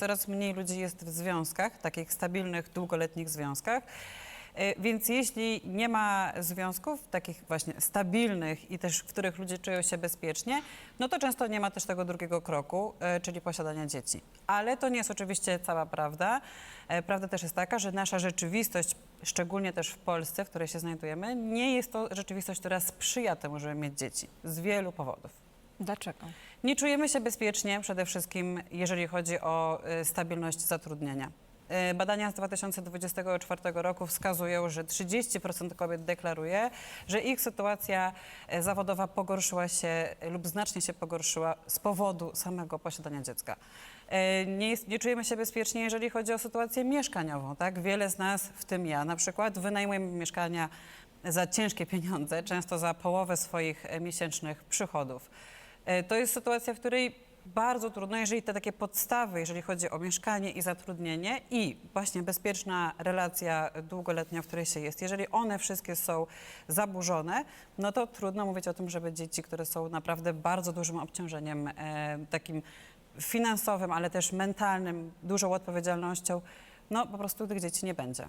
Coraz mniej ludzi jest w związkach, takich stabilnych, długoletnich związkach. E, Więc jeśli nie ma związków takich właśnie stabilnych i też w których ludzie czują się bezpiecznie, no to często nie ma też tego drugiego kroku, e, czyli posiadania dzieci. Ale to nie jest oczywiście cała prawda. E, Prawda też jest taka, że nasza rzeczywistość, szczególnie też w Polsce, w której się znajdujemy, nie jest to rzeczywistość, która sprzyja temu, żeby mieć dzieci z wielu powodów. Dlaczego? Nie czujemy się bezpiecznie przede wszystkim, jeżeli chodzi o y, stabilność zatrudnienia. Y, Badania z 2024 roku wskazują, że 30% kobiet deklaruje, że ich sytuacja y, zawodowa pogorszyła się lub znacznie się pogorszyła z powodu samego posiadania dziecka. Nie, jest, nie czujemy się bezpiecznie, jeżeli chodzi o sytuację mieszkaniową. Tak? Wiele z nas, w tym ja na przykład, wynajmujemy mieszkania za ciężkie pieniądze, często za połowę swoich miesięcznych przychodów. E, To jest sytuacja, w której bardzo trudno, jeżeli te takie podstawy, jeżeli chodzi o mieszkanie i zatrudnienie i właśnie bezpieczna relacja długoletnia, w której się jest, jeżeli one wszystkie są zaburzone, no to trudno mówić o tym, żeby dzieci, które są naprawdę bardzo dużym obciążeniem e, takim finansowym, ale też mentalnym, dużą odpowiedzialnością, no po prostu tych dzieci nie będzie.